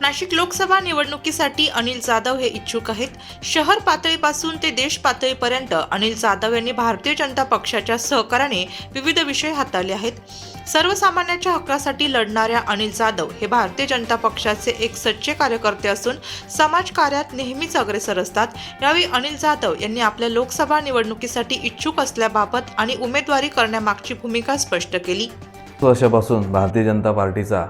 नाशिक लोकसभा निवडणुकीसाठी अनिल जाधव हे इच्छुक आहेत. शहर पातळीपासून ते देश पातळीपर्यंत अनिल जाधव यांनी भारतीय जनता पक्षाच्या सहकार्याने विविध विषय हाताळले आहेत. सर्वसामान्यांच्या हक्कासाठी लढणाऱ्या अनिल जाधव हे भारतीय जनता पक्षाचे एक सच्चे कार्यकर्ते असून समाजकार्यात नेहमीच अग्रेसर असतात. यावेळी अनिल जाधव यांनी आपल्या लोकसभा निवडणुकीसाठी इच्छुक असल्याबाबत आणि उमेदवारी करण्यामागची भूमिका स्पष्ट केली. वर्षापासून भारतीय जनता पार्टीचा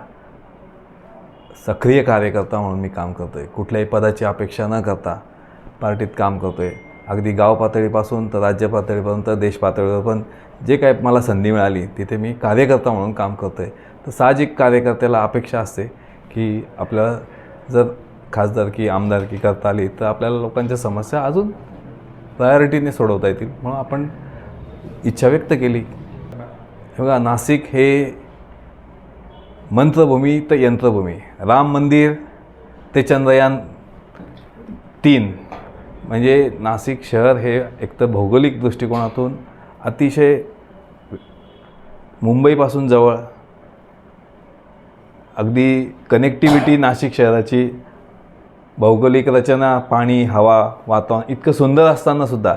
सक्रिय कार्यकर्ता म्हणून मी काम करतो आहे कुठल्याही पदाची अपेक्षा न करता पार्टीत काम करतो आहे अगदी गाव पातळीपासून तर राज्य पातळीपर्यंत देश पातळीवर पण जे काय मला संधी मिळाली तिथे मी कार्यकर्ता म्हणून काम करतो आहे तर साहजिक कार्यकर्त्याला अपेक्षा असते की आपल्याला जर खासदारकी आमदारकी करता आली तर आपल्याला लोकांच्या समस्या अजून प्रायोरिटीने सोडवता येतील. म्हणून आपण इच्छा व्यक्त केली. हे बघा नाशिक हे मंत्रभूमी तर यंत्रभूमी. राम मंदिर ते चंद्रयान तीन. म्हणजे नाशिक शहर हे एकतर भौगोलिक दृष्टिकोनातून अतिशय मुंबईपासून जवळ. अगदी कनेक्टिव्हिटी नाशिक शहराची भौगोलिक रचना पाणी हवा वातावरण इतकं सुंदर असतानासुद्धा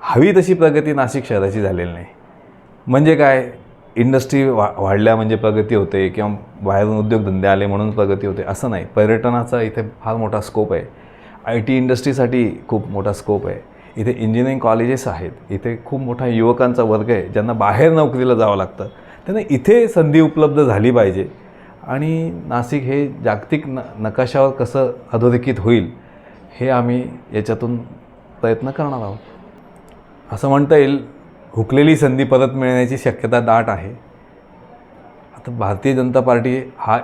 हवी तशी प्रगती नाशिक शहराची झालेली नाही. म्हणजे काय? इंडस्ट्री वा वाढल्या म्हणजे प्रगती होते किंवा बाहेरून उद्योगधंदे आले म्हणून प्रगती होते असं नाही. पर्यटनाचा इथे फार मोठा स्कोप आहे. आय टी इंडस्ट्रीसाठी खूप मोठा स्कोप आहे. इथे इंजिनिअरिंग कॉलेजेस आहेत. इथे खूप मोठा युवकांचा वर्ग आहे ज्यांना बाहेर नोकरीला जावं लागतं. त्यांना इथे संधी उपलब्ध झाली पाहिजे. आणि नाशिक हे जागतिक न नकाशावर कसं अधोरेखित होईल हे आम्ही याच्यातून प्रयत्न करणार आहोत. असं म्हणता येईल हुकलेली संधी परत मिळण्याची शक्यता दाट आहे. आता भारतीय जनता पार्टी हा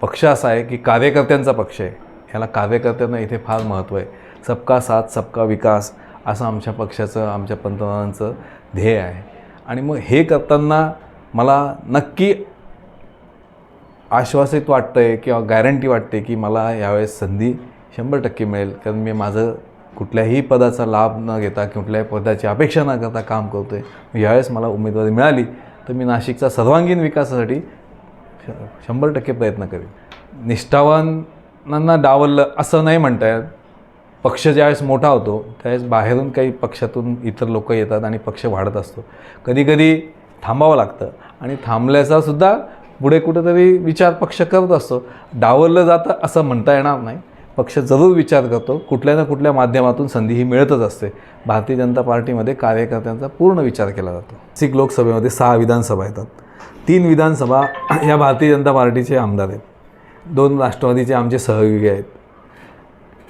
पक्ष असा आहे की कार्यकर्त्यांचा पक्ष आहे. ह्याला कार्यकर्त्यांना इथे फार महत्त्व आहे. सबका साथ सबका विकास असं आमच्या पक्षाचं आमच्या पंतप्रधानांचं ध्येय आहे. आणि मग हे करताना मला नक्की आश्वासित वाटतं आहे किंवा गॅरंटी वाटते की मला यावेळेस संधी शंभर टक्के मिळेल. कारण मी माझं कुठल्याही पदाचा लाभ न घेता कुठल्याही पदाची अपेक्षा न करता काम करतो आहे यावेळेस मला उमेदवारी मिळाली तर मी नाशिकचा सर्वांगीण विकासासाठी श शंभर टक्के प्रयत्न करेन. निष्ठावानांना डावललं असं नाही म्हणता येत. पक्ष ज्यावेळेस मोठा होतो त्यावेळेस बाहेरून काही पक्षातून इतर लोक येतात आणि पक्ष वाढत असतो. कधीकधी थांबावं लागतं आणि थांबल्याचासुद्धा पुढे कुठेतरी विचार पक्ष करत असतो. डावललं जातं असं म्हणता येणार नाही. पक्ष जरूर विचार करतो. कुठल्या ना कुठल्या माध्यमातून संधी ही मिळतच असते. भारतीय जनता पार्टीमध्ये कार्यकर्त्यांचा पूर्ण विचार केला जातो. नाशिक लोकसभेमध्ये सहा विधानसभा येतात. तीन विधानसभा या भारतीय जनता पार्टीचे आमदार आहेत. दोन राष्ट्रवादीचे आमचे सहयोगी आहेत.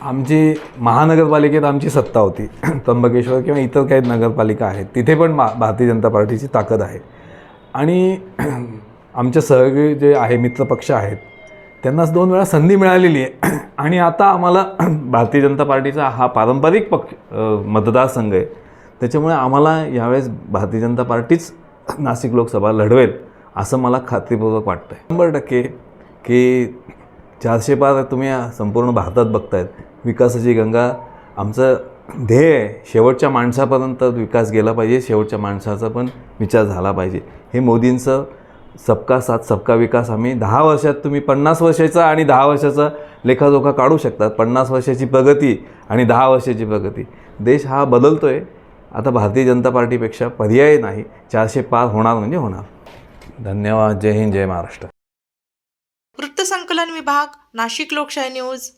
आमची महानगरपालिकेत आमची सत्ता होती. त्र्यंबकेश्वर किंवा इतर काही नगरपालिका आहेत. तिथे पण मा भारतीय जनता पार्टीची ताकद आहे. आणि आमचे सहयोगी जे आहे मित्रपक्ष आहेत त्यांनाच दोन वेळा संधी मिळालेली आहे. आणि आता आम्हाला भारतीय जनता पार्टीचा हा पारंपरिक पक्ष मतदारसंघ आहे. त्याच्यामुळे आम्हाला यावेळेस भारतीय जनता पार्टीच नाशिक लोकसभा लढवेल असं मला खात्रीपूर्वक वाटतं आहे शंभर टक्के की चारशे पार तुम्ही संपूर्ण भारतात बघतायत. विकासाची गंगा आमचं ध्येय आहे. शेवटच्या माणसापर्यंत विकास गेला पाहिजे शेवटच्या माणसाचा पण विचार झाला पाहिजे. हे मोदींचं सबका साथ सबका विकास. आम्ही दहा वर्षात तुम्ही पन्नास वर्षाचा आणि दहा वर्षाचा लेखाजोखा काढू शकतात. पन्नास वर्षाची प्रगती आणि दहा वर्षाची प्रगती. देश हा बदलतो आहे आता भारतीय जनता पार्टीपेक्षा पर्याय नाही. चारशे पार होणार म्हणजे होणार. धन्यवाद. जय हिंद जय महाराष्ट्र. वृत्तसंकलन विभाग नाशिक लोकशाही न्यूज.